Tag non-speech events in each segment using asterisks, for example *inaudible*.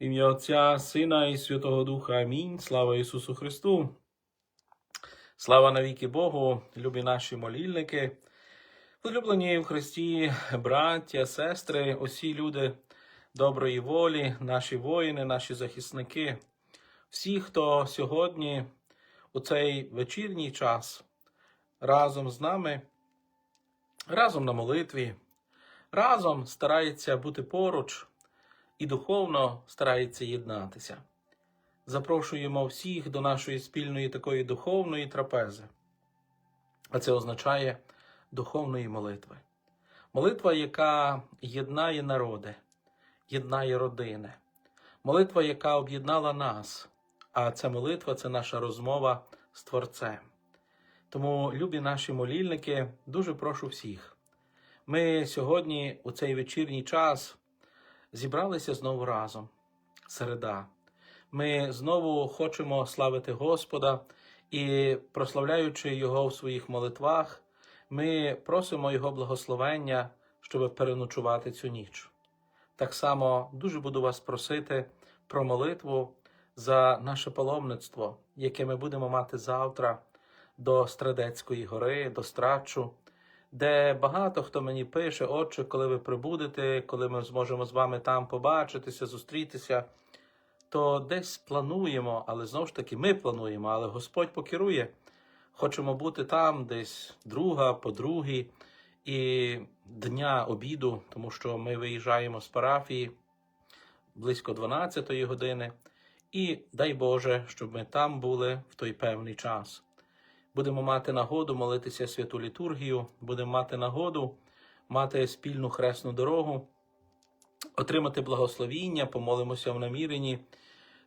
Ім'я Отця, Сина і Святого Духа. Амінь. Слава Ісусу Христу. Слава навіки Богу, любі наші молільники, улюблені в Христі, браття, сестри, усі люди доброї волі, наші воїни, наші захисники, всі, хто сьогодні у цей вечірній час разом з нами, разом на молитві, разом старається бути поруч і духовно старається єднатися. Запрошуємо всіх до нашої спільної такої духовної трапези. А це означає духовної молитви. Молитва, яка єднає народи, єднає родини. Молитва, яка об'єднала нас. А ця молитва це наша розмова з Творцем. Тому, любі наші молільники, дуже прошу всіх. Ми сьогодні, у цей вечірній час, зібралися знову разом. Середа. Ми знову хочемо славити Господа і, прославляючи Його в своїх молитвах, ми просимо Його благословення, щоб переночувати цю ніч. Так само дуже буду вас просити про молитву за наше паломництво, яке ми будемо мати завтра до Страдецької гори, до Страчу, де багато хто мені пише, Отче, коли ви прибудете, коли ми зможемо з вами там побачитися, зустрітися, то десь плануємо, але знову ж таки ми плануємо, але Господь покерує. Хочемо бути там десь друга, по другій, і дня обіду, тому що ми виїжджаємо з парафії близько 12-ї години. І дай Боже, щоб ми там були в той певний час. Будемо мати нагоду молитися святу літургію, будемо мати нагоду мати спільну хресну дорогу, отримати благословіння, помолимося в наміренні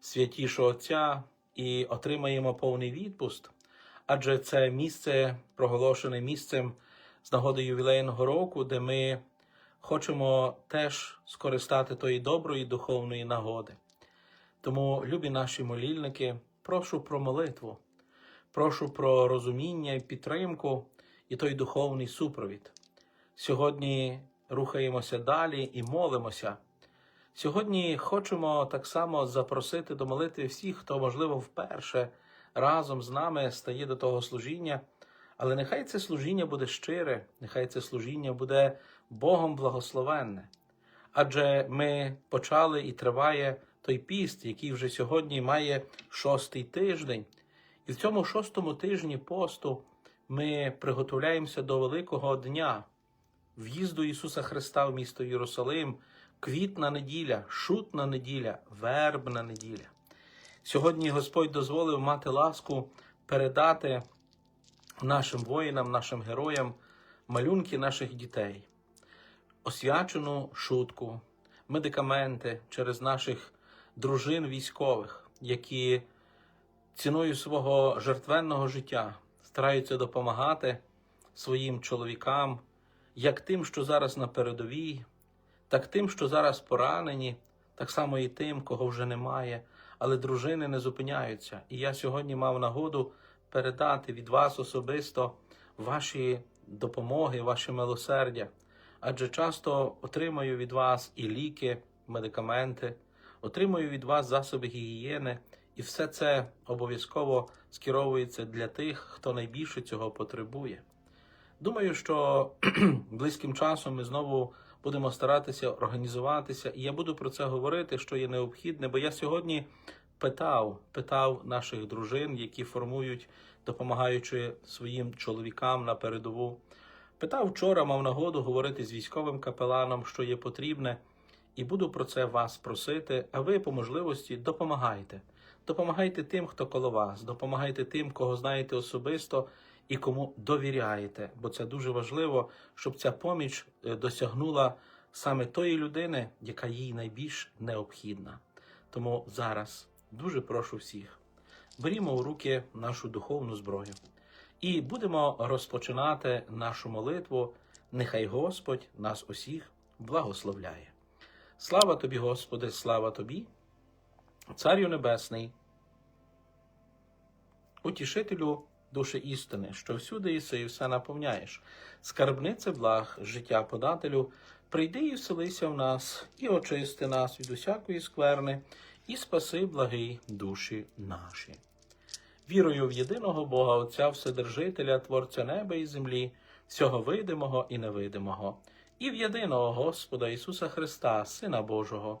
святішого Отця і отримаємо повний відпуст, адже це місце проголошене місцем з нагоди ювілейного року, де ми хочемо теж скористати тої доброї духовної нагоди. Тому, любі наші молільники, прошу про молитву, прошу про розуміння і підтримку і той духовний супровід. Сьогодні рухаємося далі і молимося. Сьогодні хочемо так само запросити до молитви всіх, хто, можливо, вперше разом з нами стає до того служіння. Але нехай це служіння буде щире, нехай це служіння буде Богом благословенне. Адже ми почали і триває той піст, який вже сьогодні має шостий тиждень. І в цьому шостому тижні посту ми приготовляємося до Великого дня, в'їзду Ісуса Христа в місто Єрусалим, квітна неділя, шутна неділя, вербна неділя. Сьогодні Господь дозволив мати ласку передати нашим воїнам, нашим героям малюнки наших дітей, освячену шутку, медикаменти через наших дружин військових, які ціною свого жертвенного життя стараються допомагати своїм чоловікам, як тим, що зараз на передовій, так тим, що зараз поранені, так само і тим, кого вже немає, але дружини не зупиняються. І я сьогодні мав нагоду передати від вас особисто ваші допомоги, ваші милосердя, адже часто отримаю від вас і ліки, медикаменти отримую від вас засоби гігієни, і все це обов'язково скеровується для тих, хто найбільше цього потребує. Думаю, що *clears throat* близьким часом ми знову будемо старатися організуватися, і я буду про це говорити, що є необхідне, бо я сьогодні питав, питав наших дружин, які формують, допомагаючи своїм чоловікам на передову. Питав вчора, мав нагоду говорити з військовим капеланом, що є потрібне. І буду про це вас просити, а ви по можливості допомагайте. Допомагайте тим, хто коло вас, допомагайте тим, кого знаєте особисто і кому довіряєте, бо це дуже важливо, щоб ця поміч е, досягнула саме тої людини, яка їй найбільш необхідна. Тому зараз дуже прошу всіх, берімо у руки нашу духовну зброю і будемо розпочинати нашу молитву. Нехай Господь нас усіх благословляє. Слава тобі, Господи, слава тобі, Царю Небесний, утішителю душі істини, що всюди іси і все наповняєш, скарбнице благ, життя подателю, прийди і вселися в нас, і очисти нас від усякої скверни, і спаси благий душі наші. Вірую в єдиного Бога Отця Вседержителя, Творця неба і землі, всього видимого і невидимого, і в єдиного Господа Ісуса Христа, Сина Божого,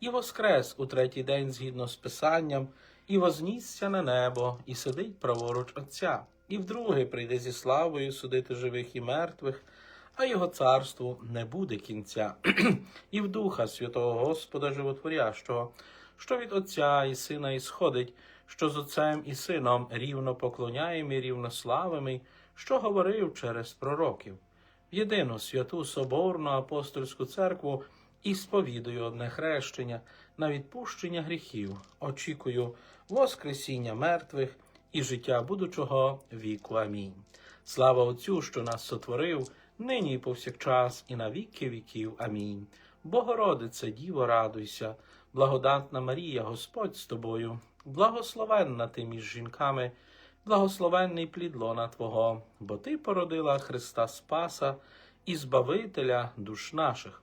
і воскрес у третій день згідно з Писанням, і вознісся на небо, і сидить праворуч Отця, і вдруге прийде зі славою судити живих і мертвих, а його царству не буде кінця, *clears throat* і в Духа Святого Господа Животворящого, що від Отця і Сина ісходить, що з Отцем і Сином рівно поклоняємо і рівно славимо, що говорив через пророків. В єдину святу Соборну апостольську церкву і сповідую одне хрещення на відпущення гріхів, очікую воскресіння мертвих і життя будучого віку. Амінь. Слава Отцю, що нас сотворив, нині і повсякчас, і на віки віків. Амінь. Богородице, Діво, радуйся, благодатна Марія, Господь з тобою, благословенна ти між жінками, благословенний плід лона Твого, бо Ти породила Христа Спаса і Збавителя душ наших.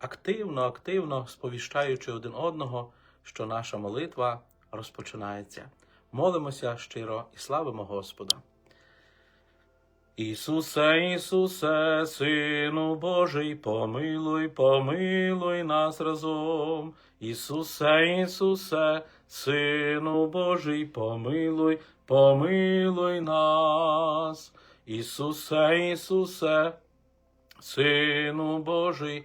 активно, активно сповіщаючи один одного, що наша молитва розпочинається. Молимося щиро і славимо Господа. Ісусе, Ісусе, Сину Божий, помилуй, помилуй нас разом. Ісусе, Ісусе, Сину Божий, помилуй, помилуй нас. Ісусе, Ісусе, Сину Божий,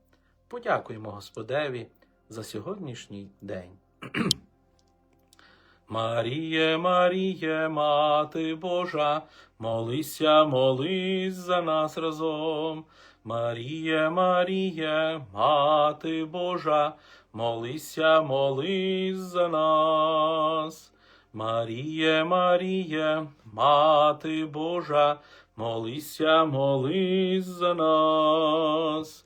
Подякуємо Господеві за сьогоднішній день. *clears throat* Маріє, Маріє, Мати Божа, молися, молись за нас разом. Маріє, Маріє, Мати Божа, молися, молись за нас. Маріє, Маріє, Мати Божа, молися, молись за нас.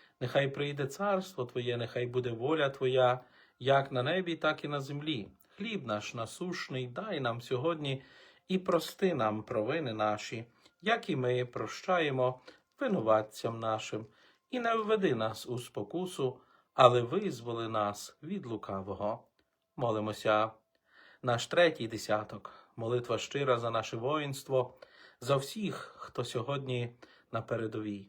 нехай прийде царство Твоє, нехай буде воля Твоя, як на небі, так і на землі. Хліб наш насушний, дай нам сьогодні і прости нам провини наші, як і ми прощаємо винуватцям нашим, і не введи нас у спокусу, але визволи нас від лукавого. Молимося. Наш третій десяток, молитва щира за наше воїнство, за всіх, хто сьогодні на передовій,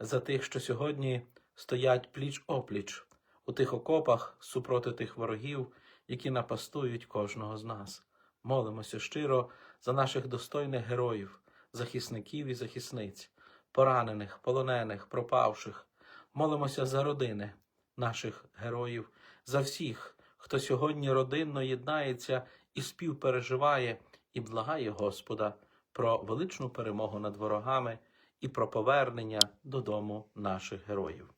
за тих, що сьогодні стоять пліч опліч у тих окопах супроти тих ворогів, які напастують кожного з нас. Молимося щиро за наших достойних героїв, захисників і захисниць, поранених, полонених, пропавших. Молимося за родини наших героїв, за всіх, хто сьогодні родинно єднається і співпереживає і благає Господа про величну перемогу над ворогами і про повернення додому наших героїв.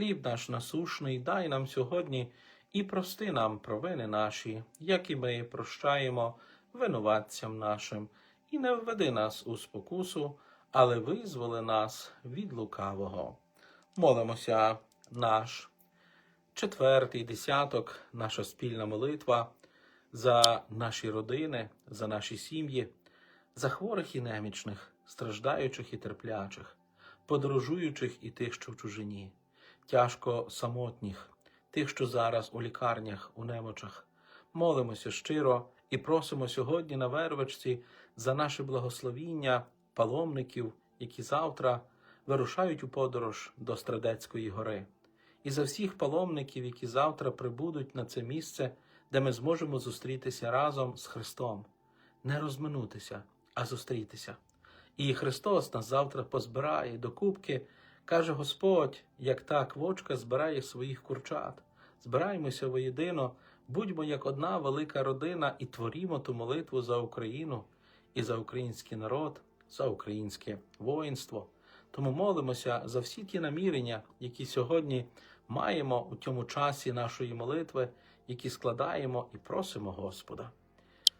Хліб наш насушний, дай нам сьогодні і прости нам провини наші, як і ми прощаємо винуватцям нашим, і не введи нас у спокусу, але визволи нас від лукавого. Молимося наш четвертий десяток, наша спільна молитва за наші родини, за наші сім'ї, за хворих і немічних, страждаючих і терплячих, подорожуючих і тих, що в чужині, тяжко самотніх, тих, що зараз у лікарнях, у немочах. Молимося щиро і просимо сьогодні на вервичці за наше благословіння паломників, які завтра вирушають у подорож до Страдецької гори, і за всіх паломників, які завтра прибудуть на це місце, де ми зможемо зустрітися разом з Христом, не розминутися, а зустрітися. І Христос нас завтра позбирає до кубки, каже Господь, як та квочка збирає своїх курчат. Збираємося воєдино, будьмо як одна велика родина і творімо ту молитву за Україну і за український народ, за українське воїнство. Тому молимося за всі ті намірення, які сьогодні маємо у цьому часі нашої молитви, які складаємо і просимо Господа.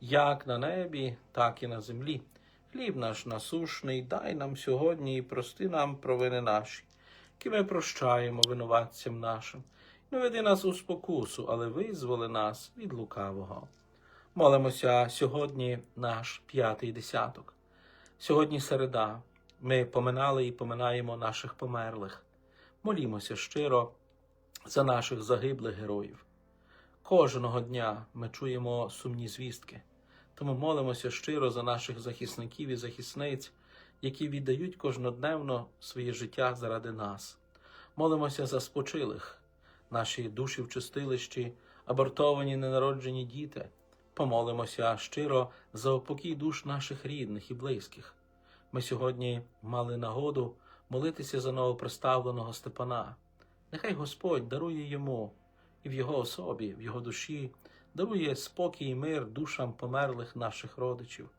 як на небі, так і на землі. Хліб наш насушний, дай нам сьогодні і прости нам провини наші, які ми прощаємо винуватцям нашим. Не веди нас у спокусу, але визволи нас від лукавого. Молимося сьогодні наш п'ятий десяток. Сьогодні середа. Ми поминали і поминаємо наших померлих. Молімося щиро за наших загиблих героїв. Кожного дня ми чуємо сумні звістки, тому молимося щиро за наших захисників і захисниць, які віддають кожнодневно своє життя заради нас. Молимося за спочилих, наші душі в чистилищі, абортовані ненароджені діти. Помолимося щиро за упокій душ наших рідних і близьких. Ми сьогодні мали нагоду молитися за новоприставленого Степана. Нехай Господь дарує йому і в його особі, в його душі, дарує спокій і мир душам померлих наших родичів.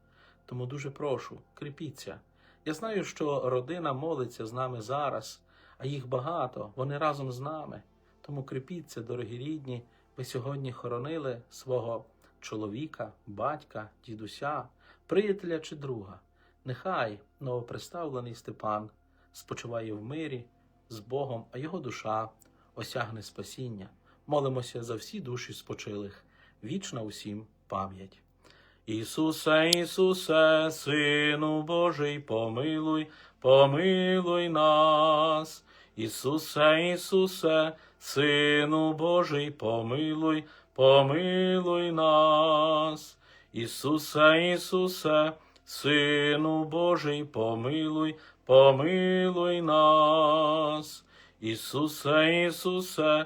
Тому дуже прошу, кріпіться. Я знаю, що родина молиться з нами зараз, а їх багато, вони разом з нами. Тому кріпіться, дорогі рідні, ви сьогодні хоронили свого чоловіка, батька, дідуся, приятеля чи друга. Нехай новоприставлений Степан спочиває в мирі з Богом, а його душа осягне спасіння. Молимося за всі душі спочилих. вічна усім пам'ять. Ісусе, Ісусе, Сину Божий, помилуй, помилуй нас. Ісусе, Ісусе, Сину Божий, помилуй, помилуй нас. Ісусе, Ісусе, Сину Божий, помилуй, помилуй нас. Ісусе, Ісусе,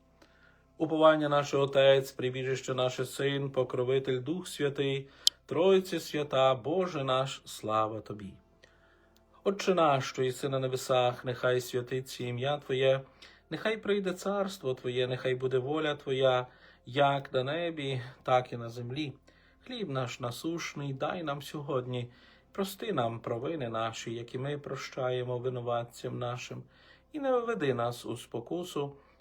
Уповання наше Отець, прибіжище наше Син, Покровитель Дух Святий, Тройці свята, Боже наш, слава Тобі. Отче наш, що єси на небесах, нехай святиться ім'я Твоє, нехай прийде царство Твоє, нехай буде воля Твоя, як на небі, так і на землі. Хліб наш насушний, дай нам сьогодні, прости нам провини наші, які ми прощаємо винуватцям нашим, і не введи нас у спокусу,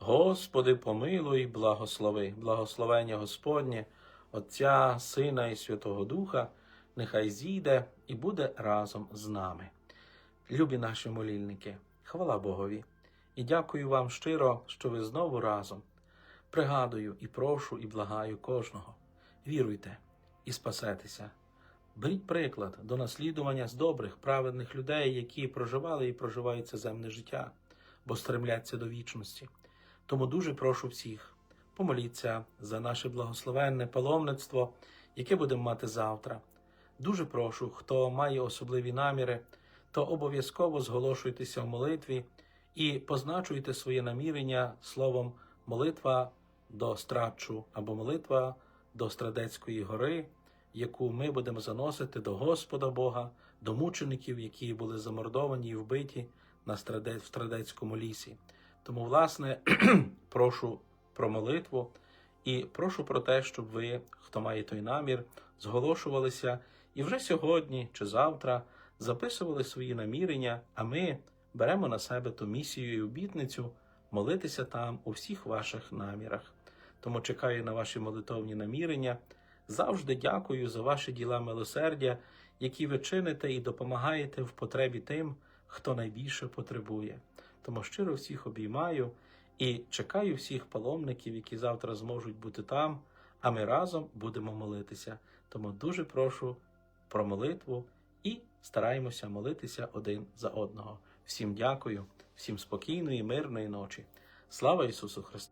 Господи, помилуй, благослови, благословення Господнє, Отця, Сина і Святого Духа, нехай зійде і буде разом з нами. Любі наші молільники, хвала Богові, і дякую вам щиро, що ви знову разом. Пригадую і прошу, і благаю кожного. Віруйте і спасетеся. Беріть приклад до наслідування з добрих, праведних людей, які проживали і проживають це земне життя, бо стремляться до вічності. Тому дуже прошу всіх, помоліться за наше благословенне паломництво, яке будемо мати завтра. Дуже прошу, хто має особливі наміри, то обов'язково зголошуйтеся в молитві і позначуйте своє намірення словом молитва до страчу або молитва до Страдецької гори, яку ми будемо заносити до Господа Бога, до мучеників, які були замордовані і вбиті на Страдецькому лісі. Тому, власне, *clears throat* прошу про молитву і прошу про те, щоб ви, хто має той намір, зголошувалися і вже сьогодні чи завтра записували свої намірення, а ми беремо на себе ту місію і обітницю молитися там у всіх ваших намірах. Тому чекаю на ваші молитовні намірення. Завжди дякую за ваші діла милосердя, які ви чините і допомагаєте в потребі тим, хто найбільше потребує. Тому щиро всіх обіймаю і чекаю всіх паломників, які завтра зможуть бути там, а ми разом будемо молитися. Тому дуже прошу про молитву і стараємося молитися один за одного. Всім дякую, всім спокійної, мирної ночі. Слава Ісусу Христу!